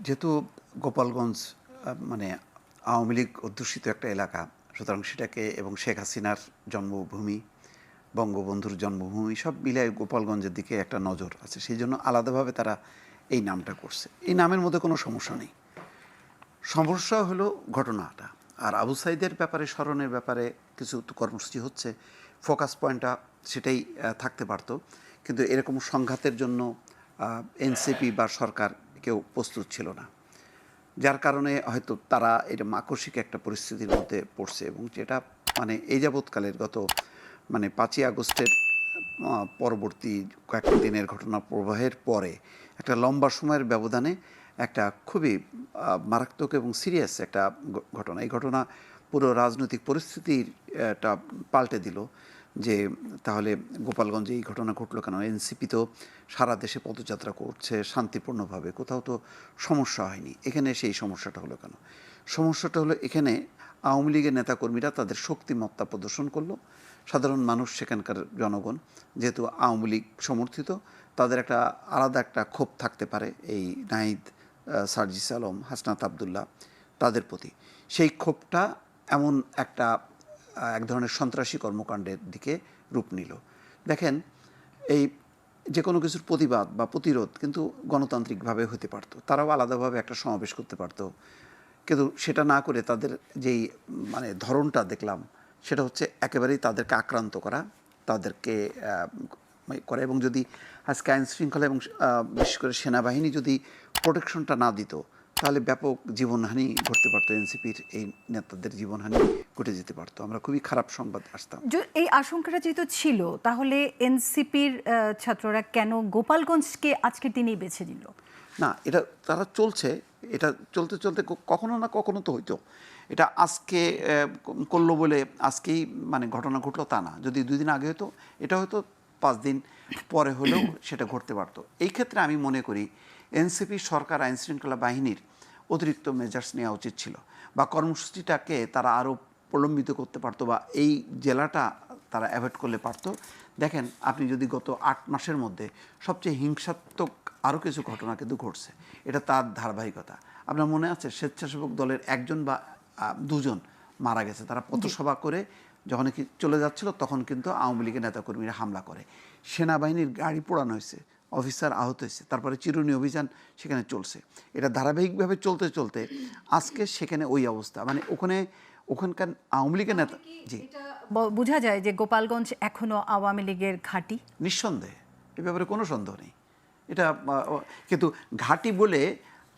যেহেতু গোপালগঞ্জ মানে আওয়ামী লীগ অধ্যুষিত একটা এলাকা, সুতরাং সেটাকে এবং শেখ হাসিনার জন্মভূমি, বঙ্গবন্ধুর জন্মভূমি, সব মিলিয়ে গোপালগঞ্জের দিকে একটা নজর আছে। সেই জন্য আলাদাভাবে তারা এই নামটা করছে। এই নামের মধ্যে কোনো সমস্যা নেই। সমস্যা হলো ঘটনাটা। আর আবু সাইদের ব্যাপারে, স্মরণের ব্যাপারে কিছু কর্মসূচি হচ্ছে। ফোকাস পয়েন্টটা সেটাই থাকতে পারতো। কিন্তু এরকম সংঘাতের জন্য এনসিপি বা সরকার কেউ প্রস্তুত ছিল না। যার কারণে হয়তো তারা এটা আকস্মিক একটা পরিস্থিতির মধ্যে পড়ছে এবং যেটা মানে এই যাবৎকালের গত মানে পাঁচই আগস্টের পরবর্তী কয়েকটা দিনের ঘটনা প্রবাহের পরে একটা লম্বা সময়ের ব্যবধানে একটা খুবই মারাত্মক এবং সিরিয়াস একটা ঘটনা। এই ঘটনা পুরো রাজনৈতিক পরিস্থিতির একটা পাল্টে দিল। যে তাহলে গোপালগঞ্জে এই ঘটনা ঘটলো কেন? এনসিপি তো সারা দেশে পদযাত্রা করছে শান্তিপূর্ণভাবে, কোথাও তো সমস্যা হয়নি। এখানে সেই সমস্যাটা হলো কেন? সমস্যাটা হলো এখানে আওয়ামী লীগের নেতাকর্মীরা তাদের শক্তিমত্তা প্রদর্শন করল। সাধারণ মানুষ সেখানকার জনগণ, যেহেতু আওয়ামী লীগ সমর্থিত, তাদের একটা আলাদা একটা ক্ষোভ থাকতে পারে এই নাহিদ সার্জিস আলম, হাসনাত আবদুল্লাহ, তাদের প্রতি। সেই ক্ষোভটা এমন একটা এক ধরনের সন্ত্রাসী কর্মকাণ্ডের দিকে রূপ নিল। দেখেন, এই যে কোনো কিছুর প্রতিবাদ বা প্রতিরোধ কিন্তু গণতান্ত্রিকভাবে হতে পারতো। তারাও আলাদাভাবে একটা সমাবেশ করতে পারতো। কিন্তু সেটা না করে তাদের যেই মানে ধরনটা দেখলাম, সেটা হচ্ছে একেবারেই তাদেরকে আক্রান্ত করা, তাদেরকে করা। এবং যদি আজকে আইন শৃঙ্খলা এবং বিশেষ করে সেনাবাহিনী যদি প্রোটেকশনটা না দিত তাহলে ব্যাপক জীবনহানি ঘটতে পারতো এনসিপির এই নেতাদের জীবনহানি ঘটে যেতে পারতো। আমরা খুবই খারাপ সংবাদ আসতাম। এই আশঙ্কাটা যেহেতু ছিল তাহলে এনসিপির ছাত্ররা কেন গোপালগঞ্জকে আজকের দিনেই বেছে নিল? না এটা তারা চলছে। এটা চলতে চলতে কখনো না কখনো তো হইতো। এটা আজকে করল বলে আজকেই মানে ঘটনা ঘটলো তা না। যদি দুই দিন আগে হতো এটা হয়তো পাঁচ দিন পরে হলেও সেটা ঘটতে পারতো। এই ক্ষেত্রে আমি মনে করি এনসিপি সরকার আইন শৃঙ্খলা বাহিনীর অতিরিক্ত মেজার্স নেওয়া উচিত ছিল বা কর্মসূচিটাকে তারা আরও প্রলম্বিত করতে পারতো বা এই জেলাটা তারা অ্যাভয়েড করলে পারতো। দেখেন আপনি যদি গত আট মাসের মধ্যে সবচেয়ে হিংসাত্মক আরও কিছু ঘটনা কিন্তু ঘটছে এটা তার ধারাবাহিকতা। আপনার মনে আছে স্বেচ্ছাসেবক দলের একজন বা দুজন মারা গেছে তারা পথসভা করে যখন কি চলে যাচ্ছিল তখন কিন্তু আওয়ামী লীগের নেতাকর্মীরা হামলা করে। সেনাবাহিনীর গাড়ি পোড়ানো হয়েছে অফিসার আহত হয়েছে। তারপরে চিরুনি অভিযান সেখানে চলছে। এটা ধারাবাহিকভাবে চলতে চলতে আজকে সেখানে ওই অবস্থা। মানে ওখানে ওখানকার আওয়ামী লীগের নেতা জি। বোঝা যায় যে গোপালগঞ্জ এখনও আওয়ামী লীগের ঘাঁটি? নিঃসন্দেহে। এ ব্যাপারে কোনো সন্দেহ নেই। এটা কিন্তু ঘাঁটি বলে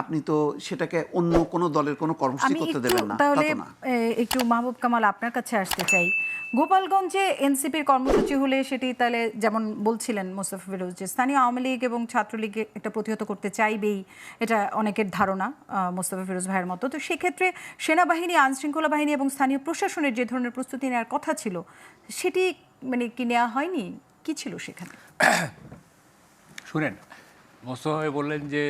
আপনি তো সেটাকে অন্য কোনো দলের কোনো কর্মসূচি করতে একটু দেবেন না তাহলে একটু মাহবুব কামাল আপনার কাছে আসতে চাই। গোপালগঞ্জে এনসিপির কর্মসূচি হলে সেটি তাহলে যেমন বলছিলেন মোস্তফা ফিরোজ যে স্থানীয় আওয়ামী লীগ এবং ছাত্রলীগ একটা প্রতিহত করতে চাইবেই এটা অনেকের ধারণা আহ, মোস্তফা ফিরোজ ভাইয়ের মতো। তো সেক্ষেত্রে সেনাবাহিনী আইন শৃঙ্খলা বাহিনী এবং স্থানীয় প্রশাসনের যে ধরনের প্রস্তুতি নেওয়ার কথা ছিল সেটি মানে কি নেওয়া হয়নি? কি ছিল সেখানে? শুনেন মোস্তফা বললেন যে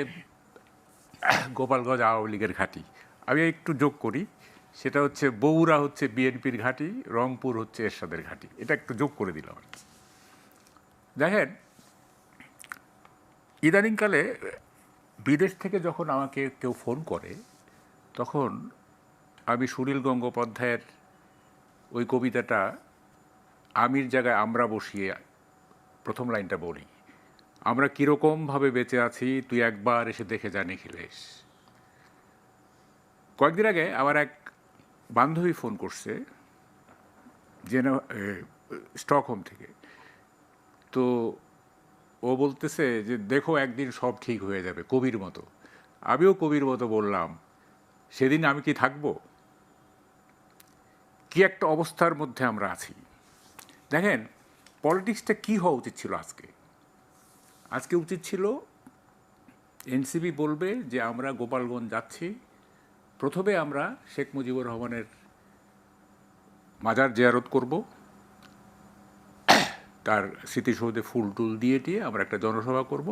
গোপালগঞ্জ আওয়ামী লীগের ঘাঁটি। আমি একটু যোগ করি, সেটা হচ্ছে বগুড়া হচ্ছে বিএনপির ঘাঁটি, রংপুর হচ্ছে এরশাদের ঘাঁটি। এটা একটু যোগ করে দিলাম। দেখেন, ইদানিংকালে বিদেশ থেকে যখন আমাকে কেউ ফোন করে, তখন আমি সুনীল গঙ্গোপাধ্যায়ের ওই কবিতাটা আমির জায়গায় আমরা বসিয়ে প্রথম লাইনটা বলি। আমরা কীরকমভাবে বেঁচে আছি? তুই একবার এসে দেখে যা নিখিলেশ। কয়েকদিন আগে আমার এক বান্ধবী ফোন করছে যেন স্টকহোম থেকে। তো ও বলতেছে যে, দেখো, একদিন সব ঠিক হয়ে যাবে, কবির মতো। আমিও কবির মতো বললাম, সেদিন আমি কি থাকব? কি একটা অবস্থার মধ্যে আমরা আছি। দেখেন, পলিটিক্সটা কি হওয়া উচিত ছিল আজকে? আজকে উচিত ছিল এনসিবি বলবে যে আমরা গোপালগঞ্জ যাচ্ছি। প্রথমে আমরা শেখ মুজিবুর রহমানের মাজার জিয়ারত করব। তার স্মৃতিসৌধে ফুল টুল দিয়ে দিয়ে আমরা একটা জনসভা করব।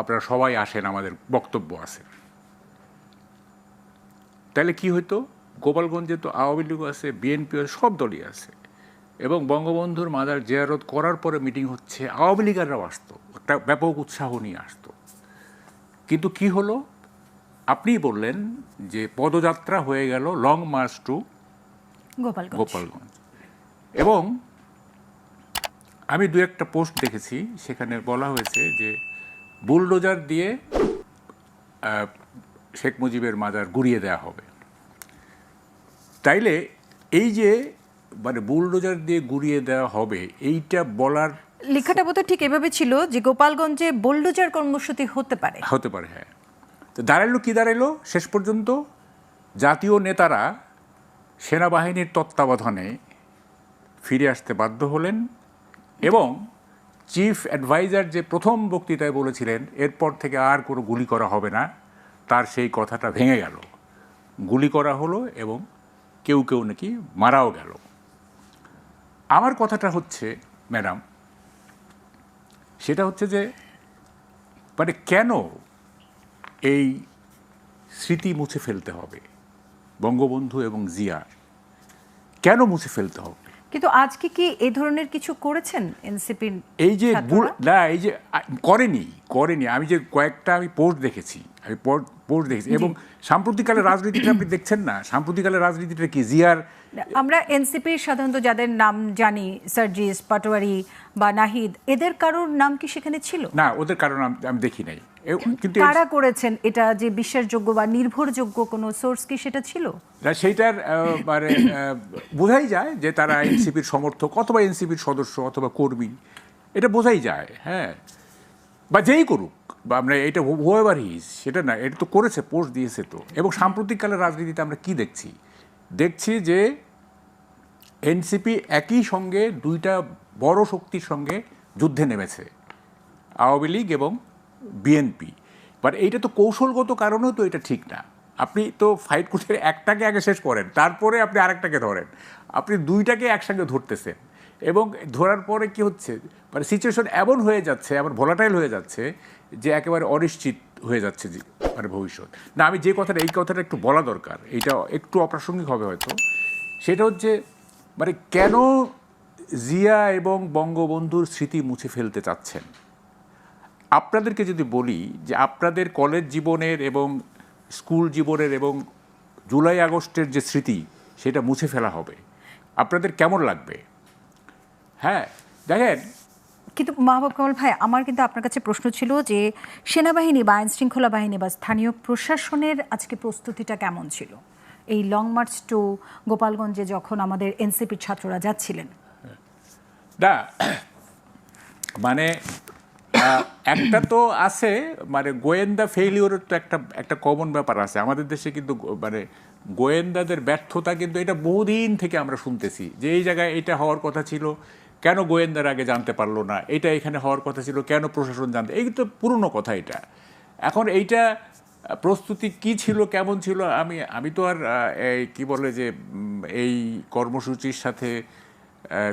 আপনারা সবাই আসেন, আমাদের বক্তব্য আছে। তাহলে কি হতো গোপালগঞ্জে তো আওয়ামী লীগ আছে বিএনপি আছে, সব দলই আছে। এবং বঙ্গবন্ধুর মাদার জিয়ারত করার পরে মিটিং হচ্ছে আওয়ামী লীগাররাও আসতো একটা ব্যাপক উৎসাহ নিয়ে আসতো। কিন্তু কি হলো? আপনি বললেন যে পদযাত্রা হয়ে গেল long march to Gopalganj. Gopalganj. এবং আমি দু একটা পোস্ট দেখেছি সেখানে বলা হয়েছে যে বুলডোজার দিয়ে শেখ মুজিবের মাজার গুড়িয়ে দেওয়া হবে। তাইলে এই যে মানে বুলডোজার দিয়ে গুড়িয়ে দেওয়া হবে এইটা বলার লেখাটা বোধহয় ঠিক এভাবে ছিল যে গোপালগঞ্জে বোল্ডোজার কর্মসূচি হতে পারে। হতে পারে হ্যাঁ। তো দাঁড়াইলো কি দাঁড়াইলো? শেষ পর্যন্ত জাতীয় নেতারা সেনাবাহিনীর তত্ত্বাবধানে ফিরে আসতে বাধ্য হলেন এবং চিফ অ্যাডভাইজার যে প্রথম বক্তৃতায় বলেছিলেন এরপর থেকে আর কোনো গুলি করা হবে না তার সেই কথাটা ভেঙে গেল। গুলি করা হলো এবং কেউ কেউ নাকি মারাও গেল। আমার কথাটা হচ্ছে ম্যাডাম সেটা হচ্ছে যে মানে কেন এই স্মৃতি মুছে ফেলতে হবে? বঙ্গবন্ধু এবং জিয়ার কেন মুছে ফেলতে হবে? কিন্তু আজকে কি এই ধরনের কিছু করেছেন এনসিপি এই যে না এই যে করেনি করেনি আমি যে কয়েকটা আমি পোস্ট দেখেছি আমি পোস্ট দেখেছি এবং সাম্প্রতিককালের রাজনীতিটা আপনি দেখছেন না? সাম্প্রতিককালের রাজনীতিটা কি জিয়ার আমরা এনসিপির সাধারণত যাদের নাম জানি সার্জিস পাটোয়ারি বা নাহিদ এদের কারোর নাম কি সেখানে ছিল? না ওদের কারণ আমি আমি দেখি নাই। কিন্তু কারা করেছেন এটা যে বিশ্বাসযোগ্য বা নির্ভরযোগ্য কোনো সোর্স কি সেটা ছিল? না, সেইটার মানে বোঝাই যায় যে তারা এনসিপির সমর্থক অথবা এনসিপির সদস্য অথবা কর্মী এটা বোঝাই যায় হ্যাঁ। বা যেই করুক, বা আমরা এটা হোয়েভার হিজ সেটা না, এটা তো করেছে পোস্ট দিয়েছে তো। এবং সাম্প্রতিককালের রাজনীতিতে আমরা কি দেখছি? দেখছি যে এনসিপি একই সঙ্গে দুইটা বড় শক্তির সঙ্গে যুদ্ধে নেমেছে, আওয়ামী লীগ এবং বিএনপি বাট এইটা তো কৌশলগত কারণেও তো এটা ঠিক না। আপনি তো ফাইট করতে একটাকে আগে শেষ করেন, তারপরে আপনি আরেকটাকে ধরেন। আপনি দুইটাকে একসঙ্গে ধরতেছেন। এবং ধরার পরে কি হচ্ছে? মানে সিচুয়েশন এমন হয়ে যাচ্ছে, এমন ভোলাটাইল হয়ে যাচ্ছে যে একেবারে অনিশ্চিত হয়ে যাচ্ছে মানে ভবিষ্যৎ। না, আমি যে কথাটা, এই কথাটা একটু বলা দরকার। এইটা একটু অপ্রাসঙ্গিক হবে হয়তো। সেটা হচ্ছে মানে কেন জিয়া এবং বঙ্গবন্ধুর স্মৃতি মুছে ফেলতে চাচ্ছেন? আপনাদেরকে যদি বলি যে আপনাদের কলেজ জীবনের এবং স্কুল জীবনের এবং জুলাই আগস্টের যে স্মৃতি, সেটা মুছে ফেলা হবে। আপনাদের কেমন লাগবে? হ্যাঁ দেখেন। কিন্তু মাহবুব কামাল ভাই আমার কিন্তু আপনার কাছে প্রশ্ন ছিল যে সেনাবাহিনী বা আইন শৃঙ্খলা বাহিনী বা স্থানীয় প্রশাসনের আজকে প্রস্তুতিটা কেমন ছিল? এই লং মার্চ টু গোপালগঞ্জে যখন আমাদের এনসিপির ছাত্ররা যাচ্ছিলেন। না মানে একটা তো আছে মানে গোয়েন্দা ফেইলিওরের তো একটা একটা কমন ব্যাপার আছে। আমাদের দেশে কিন্তু মানে গোয়েন্দাদের ব্যর্থতা কিন্তু এটা বহুদিন থেকে আমরা শুনতেছি যে এই জায়গায় এটা হওয়ার কথা ছিল। কেন গোয়েন্দার আগে জানতে পারল না? এটা এখানে হওয়ার কথা ছিল, কেন প্রশাসন জানতে, এই তো পুরনো কথা এটা। এখন এইটা প্রস্তুতি কি ছিল, কেমন ছিল, আমি আমি তো আর এই কি বলে যে এই কর্মসূচির সাথে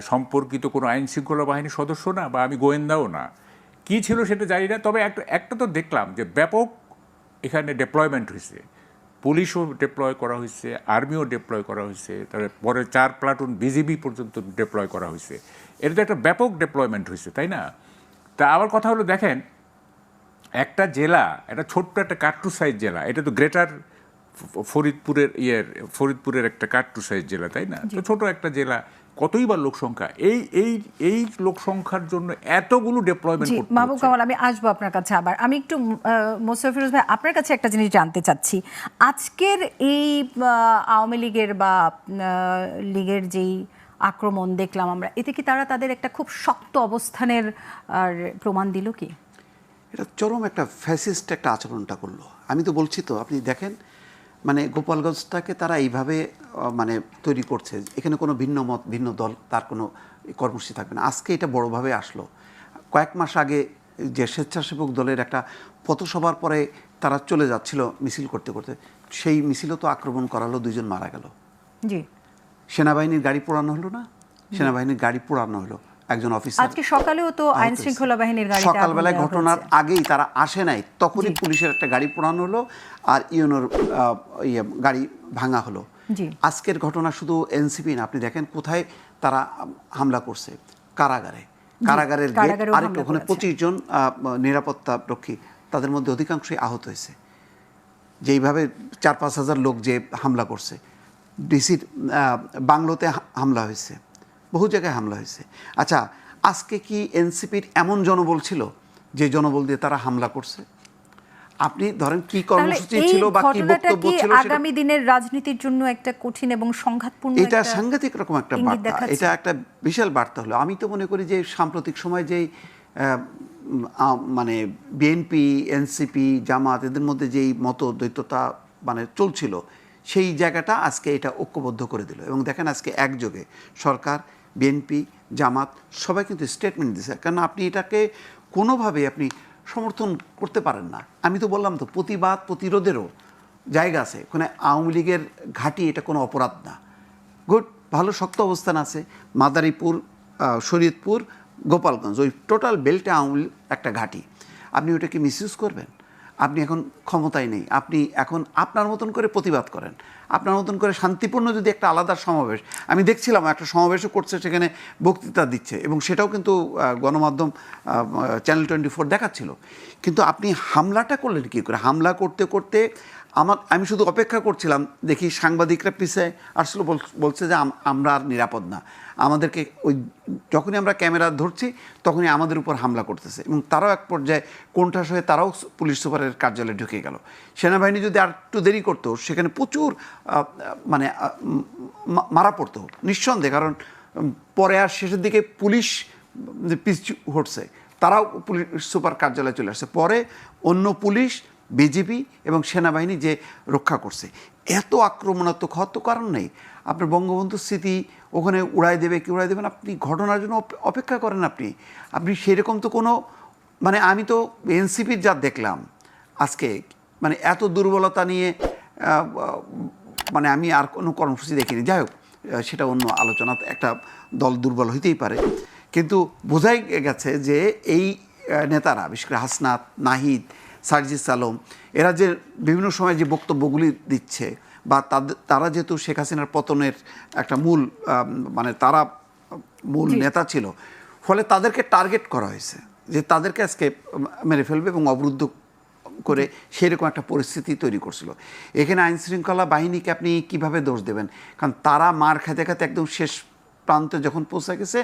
সম্পর্কিত কোনো আইন শৃঙ্খলা বাহিনীর সদস্য না, বা আমি গোয়েন্দাও না। কি ছিল সেটা জানি না, তবে একটা একটা তো দেখলাম যে ব্যাপক এখানে ডেপ্লয়মেন্ট হয়েছে। পুলিশও ডেপ্লয় করা হয়েছে আর্মিও ডেপ্লয় করা হয়েছে, তারপরে পরে চার প্লাটুন বিজিবি পর্যন্ত ডেপ্লয় করা হয়েছে। এটা তো একটা ব্যাপক ডেপ্লয়মেন্ট হয়েছে তাই না? তা আবার কথা হলো দেখেন একটা জেলা একটা ছোট্ট একটা কাট্টু সাইজ জেলা এটা তো গ্রেটার ফরিদপুরের ইয়ের ফরিদপুরের একটা কাট্টু সাইজ জেলা তাই না? তো ছোট একটা জেলা কতই বা লোক সংখ্যা এই এই এই লোক সংখ্যার জন্য এতগুলো ডেপ্লয়মেন্ট করতে মাহবুব কামাল আমি আসব আপনার কাছে আবার। আমি একটু মোসাফির ভাই আপনার কাছে একটা জিনিস জানতে চাচ্ছি। আজকের এই আওয়ামী লীগের বা লীগের যেই আক্রমণ দেখলাম আমরা। এতে কি তারা তাদের একটা খুব শক্ত অবস্থানের আর প্রমাণ দিল কি? এটা চরম একটা ফ্যাসিস্ট একটা আচরণটা করল। আমি তো বলছি তো আপনি দেখেন মানে গোপালগঞ্জটাকে তারা এইভাবে মানে তৈরি করছে। এখানে কোনো ভিন্ন মত ভিন্ন দল তার কোনো কর্মসূচি থাকবে না। আজকে এটা বড়োভাবে আসলো। কয়েক মাস আগে যে স্বেচ্ছাসেবক দলের একটা পথসভার পরে তারা চলে যাচ্ছিল মিছিল করতে করতে। সেই মিছিলও তো আক্রমণ করালো দুজন মারা গেল। জি। সেনাবাহিনীর গাড়ি পোড়ানো হলো না? সেনাবাহিনীর গাড়ি পোড়ানো হলো। একজন অফিসার আজকে সকালেও তো আইন শৃঙ্খলা বাহিনীর আগুন সকালবেলায় ঘটনার আগেই তারা আসে নাই। তখনই পুলিশের একটা গাড়ি পোড়ানো হলো আর ইউনোর ইয়ে গাড়ি ভাঙা হলো। আজকের ঘটনা শুধু এনসিপি না আপনি দেখেন কোথায় তারা হামলা করছে। কারাগারে। কারাগারের গেট কারাগারেও ওখানে পঁচিশ জন নিরাপত্তা রক্ষী তাদের মধ্যে অধিকাংশই আহত হয়েছে। যেইভাবে চার পাঁচ হাজার লোক যে হামলা করছে। ডিসির বাংলোতে হামলা হয়েছে। বহু জায়গায় হামলা হয়েছে। আচ্ছা আজকে কি এনসিপির এমন জনবল ছিল যে জনবল দিয়ে তারা হামলা করছে? আপনি ধরেন কি কর্মসূচি ছিল বা কি বক্তব্য ছিল আগামী দিনের রাজনীতির জন্য একটা কঠিন এবং সংঘাতপূর্ণ এটা সাংঘাতিক রকম একটা বার্তা। এটা একটা বিশাল বার্তা হলো। আমি তো মনে করি যে সাম্প্রতিক সময় যেই মানে বিএনপি এনসিপি জামাত এদের মধ্যে যেই মত দ্বৈততা মানে চলছিল সেই জায়গাটা আজকে এটা ঐক্যবদ্ধ করে দিল। এবং দেখেন আজকে একযোগে সরকার বিএনপি জামাত সবাই কিন্তু স্টেটমেন্ট দিছে কারণ আপনি এটাকে কোনোভাবে আপনি সমর্থন করতে পারেন না। আমি তো বললাম তো, প্রতিবাদ প্রতিরোধেরও জায়গা আছে। ওখানে আওয়ামী লীগের ঘাঁটি এটা কোনো অপরাধ না। গুড, ভালো, শক্ত অবস্থান আছে। মাদারীপুর শরীয়তপুর, গোপালগঞ্জ, ওই টোটাল বেল্টে আওয়ামী একটা ঘাঁটি। আপনি ওটাকে মিসইউজ করবেন? আপনি এখন ক্ষমতায় নেই। আপনি এখন আপনার মতন করে প্রতিবাদ করেন। আপনার মতন করে শান্তিপূর্ণ যদি একটা আলাদা সমাবেশ, আমি দেখছিলাম একটা সমাবেশও করছে সেখানে বক্তৃতা দিচ্ছে এবং সেটাও কিন্তু গণমাধ্যম চ্যানেল টোয়েন্টি ফোর দেখাচ্ছিল। কিন্তু আপনি হামলাটা করলেন কী করে? হামলা করতে করতে আমার, আমি শুধু অপেক্ষা করছিলাম, দেখি সাংবাদিকরা পিছিয়ে আসলে, বল- বলছে যে আম- আমরা আর নিরাপদ না। আমাদেরকে ওই, যখনই আমরা ক্যামেরা ধরছি, তখনই আমাদের উপর হামলা করতেছে। এবং তারাও এক পর্যায়ে কোনঠাস হয়ে তারাও পুলিশ সুপারের কার্যালয়ে ঢুকে গেল। সেনাবাহিনী যদি আর একটু দেরি করতো, সেখানে প্রচুর মানে মারা পড়তো, নিঃসন্দেহে। কারণ পরে আর শেষের দিকে পুলিশ পিছু হটছে। তারাও পুলিশ সুপার কার্যালয়ে চলে আসছে। পরে অন্য পুলিশ বিজেপি এবং সেনাবাহিনী যে রক্ষা করছে। এত আক্রমণাত্মক হওয়ার তো কারণ নেই। আপনার বঙ্গবন্ধুর স্মৃতি ওখানে উড়াই দেবে কি উড়াই দেবেন আপনি ঘটনার জন্য অপেক্ষা করেন আপনি। আপনি সেরকম তো কোনো মানে আমি তো এনসিপির যা দেখলাম আজকে মানে এত দুর্বলতা নিয়ে মানে আমি আর কোনো কর্মসূচি দেখিনি। যাই হোক সেটা অন্য আলোচনা, একটা দল দুর্বল হইতেই পারে। কিন্তু বোঝাই গেছে যে এই নেতারা, বিশেষ করে হাসনাত, নাহিদ সার্জিস আলম এরা যে বিভিন্ন সময় যে বক্তব্যগুলি দিচ্ছে বা তাদের তারা যেহেতু শেখ হাসিনার পতনের একটা মূল মানে তারা মূল নেতা ছিল ফলে তাদেরকে টার্গেট করা হয়েছে যে তাদেরকে আজকে মেরে ফেলবে এবং অবরুদ্ধ করে সেরকম একটা পরিস্থিতি তৈরি করছিল। এখানে আইন শৃঙ্খলা বাহিনীকে আপনি কীভাবে দোষ দেবেন? কারণ তারা মার খেতে খেতে একদম শেষ প্রান্তে যখন পৌঁছে গেছে